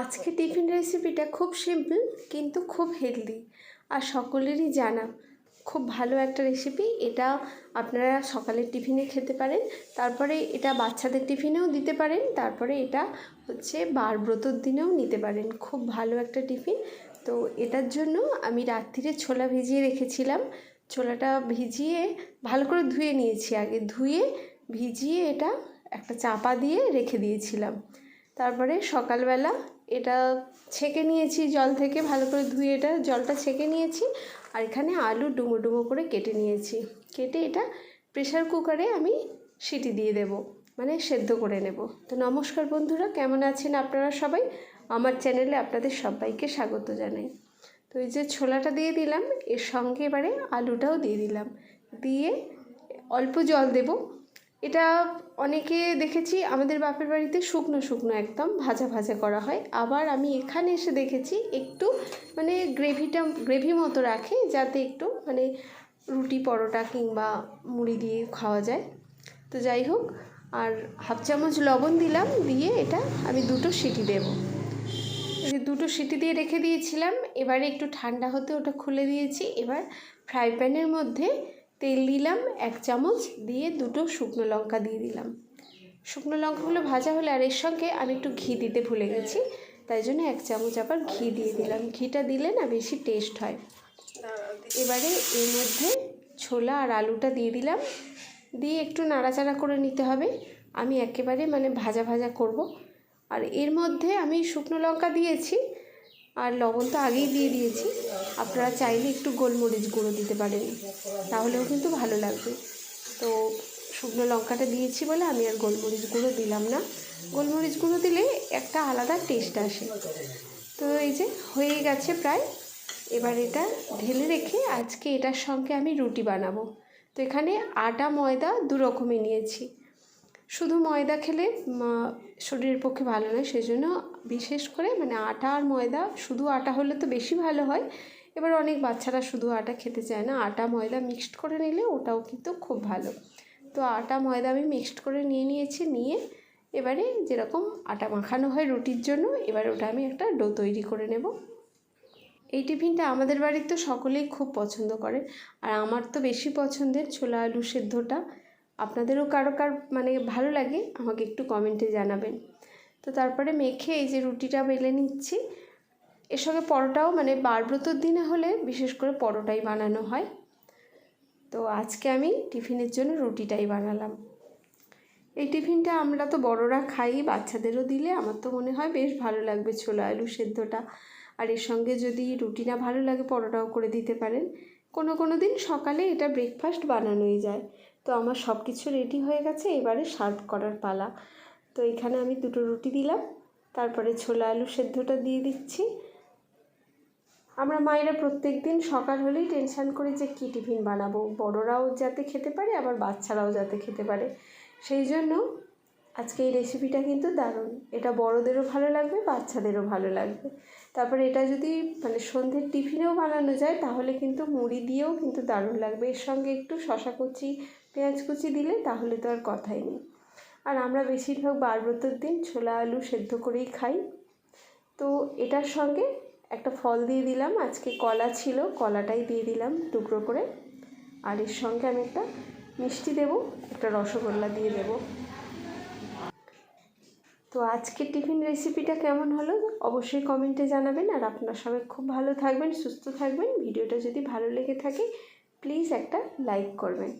আজকে টিফিন রেসিপিটা খুব সিম্পল কিন্তু খুব হেলদি আর সকলেরই জানা, খুব ভালো একটা রেসিপি এটা আপনারা সকালের টিফিনে খেতে পারেন, তারপরে এটা বাচ্চাদের টিফিনেও দিতে পারেন, তারপরে এটা হচ্ছে বার ব্রতর দিনেও নিতে পারেন। খুব ভালো একটা টিফিন। তো এটার জন্য আমি রাত্রিরে ছোলা ভিজিয়ে রেখেছিলাম। ছোলাটা ভিজিয়ে ভালো করে ধুয়ে নিয়েছি আগে। ধুয়ে ভিজিয়ে এটা একটা চাপা দিয়ে রেখে দিয়েছিলাম। তারপরে সকালবেলা এটা ছেঁকে নিয়েছি জল থেকে, ভালো করে ধুয়ে এটা জলটা ছেঁকে নিয়েছি আর এখানে আলু ডুমো ডুমো করে কেটে নিয়েছি। কেটে এটা প্রেশার কুকারে আমি সিটি দিয়ে দেব মানে সেদ্ধ করে নেব। তো নমস্কার বন্ধুরা, কেমন আছেন আপনারা সবাই? আমার চ্যানেলে আপনাদের সবাইকে স্বাগত জানাই। তো এই যে ছোলাটা দিয়ে দিলাম, এর সঙ্গে এবারে আলুটাও দিয়ে দিলাম। দিয়ে অল্প জল দেব এটা অনেকে দেখেছি, আমাদের বাপের বাড়িতে শুকনো শুকনো একদম ভাজা ভাজা করা হয়। আবার আমি এখানে এসে দেখেছি, একটু মানে গ্রেভিটা, গ্রেভি মতো রাখে যাতে একটু মানে রুটি পরোটা কিংবা মুড়ি দিয়ে খাওয়া যায়। তো যাই হোক, আর হাফ চামচ লবণ দিলাম, দিয়ে এটা আমি দুটো সিটি দেবো। দুটো সিটি দিয়ে রেখে দিয়েছিলাম, এবারে একটু ঠান্ডা হতে ওটা খুলে দিয়েছি। এবার ফ্রাই প্যানের মধ্যে তেল দিলাম, এক চামচ দিয়ে দুটো শুকনো লঙ্কা দিয়ে দিলাম। শুকনো লঙ্কাগুলো ভাজা হলে আর এর সঙ্গে আমি একটু ঘি দিতে ভুলে গেছি, তাই জন্য এক চামচ আবার ঘি দিয়ে দিলাম। ঘিটা দিলে না বেশি টেস্ট হয়। এবারে এর মধ্যে ছোলা আর আলুটা দিয়ে দিলাম। দিয়ে একটু নাড়াচাড়া করে নিতে হবে। আমি একেবারে মানে ভাজা ভাজা করব। আর এর মধ্যে আমি শুকনো লঙ্কা দিয়েছি আর লবণ তো আগেই দিয়ে দিয়েছি। আপনারা চাইলে একটু গোলমরিচ গুঁড়ো দিতে পারেন। তাহলেও কিন্তু ভালো লাগবে। তো শুকনো লঙ্কাটা দিয়েছি বলে আমি আর গোলমরিচ গুঁড়ো দিলাম না। গোলমরিচ গুঁড়ো দিলে একটা আলাদা টেস্ট আসে। তো এই যে হয়ে গেছে প্রায়। এবার এটা ঢেলে রেখে আজকে এটার সঙ্গে আমি রুটি বানাবো। তো এখানে আটা, ময়দা দু রকমই নিয়েছি। শুধু ময়দা খেলে শরীরের পক্ষে ভালো নয় সেই জন্য বিশেষ করে মানে আটা আর ময়দা, শুধু আটা হলে তো বেশি ভালো হয়। এবার অনেক বাচ্চারা শুধু আটা খেতে চায় না, আটা, ময়দা মিক্সড করে নিলে ওটাও কিন্তু খুব ভালো। তো আটা, ময়দা আমি মিক্সড করে নিয়ে নিয়েছি, নিয়ে এবারে যেরকম আটা মাখানো হয় রুটির জন্য, এবার ওটা আমি একটা ডো তৈরি করে নেব। এই টিফিনটা আমাদের বাড়ির তো সকলেই খুব পছন্দ করে, আর আমার তো বেশি পছন্দের ছোলা আলু সেদ্ধটা। আপনাদেরও কারও কার মানে ভালো লাগে, আমাকে একটু কমেন্টে জানাবেন। তো তারপরে মেখে এই যে রুটিটা বেলে নিচ্ছি। এর সঙ্গে পরোটাও মানে বারব্রতর দিনে হলে বিশেষ করে পরোটাই বানানো হয়। তো আজকে আমি টিফিনের জন্য রুটিটাই বানালাম। এই টিফিনটা আমরা তো বড়রা খাই, বাচ্চাদেরও দিলে আমার তো মনে হয় বেশ ভালো লাগবে ছোলা আলু সেদ্ধটা। আর এর সঙ্গে যদি রুটি না ভালো লাগে পরোটাও করে দিতে পারেন। কোনো কোনো দিন সকালে এটা ব্রেকফাস্ট বানানোই যায়। তো আমার সব কিছু রেডি হয়ে গেছে, এবারে সার্ভ করার পালা। তো এখানে আমি দুটো রুটি দিলাম, তারপরে ছোলা আলু সেদ্ধটা দিয়ে দিচ্ছি। আমরা মায়েরা প্রত্যেক দিন সকাল হলেই টেনশান করি যে কী টিফিন বানাবো। বড়রাও যাতে খেতে পারে, আবার বাচ্চারাও যাতে খেতে পারে। সেই জন্য আজকে এই রেসিপিটা কিন্তু দারুণ। এটা বড়দেরও ভালো লাগবে, বাচ্চাদেরও ভালো লাগবে। তারপরে এটা যদি মানে সন্ধ্যের টিফিনেও বানানো যায়, তাহলে কিন্তু মুড়ি দিয়েও কিন্তু দারুণ লাগবে। এর সঙ্গে একটু শশা কুচি, পেঁয়াজ কুচি দিলে তাহলে তো আর কথাই নেই। আর আমরা বেশিরভাগ বারব্রতর দিন ছোলা, আলু সেদ্ধ করেই খাই। তো এটার সঙ্গে একটা ফল দিয়ে দিলাম। আজকে কলা ছিল, কলাটাই দিয়ে দিলাম টুকরো করে। আর এর সঙ্গে আমি একটা মিষ্টি দেব, একটা রসগোল্লা দিয়ে দেব। তো আজকের টিফিন রেসিপিটা কেমন হলো? অবশ্যই কমেন্টে জানাবেন আর আপনার সবাই খুব ভালো থাকবেন, সুস্থ থাকবেন। ভিডিওটা যদি ভালো লেগে থাকে প্লিজ একটা লাইক করবেন।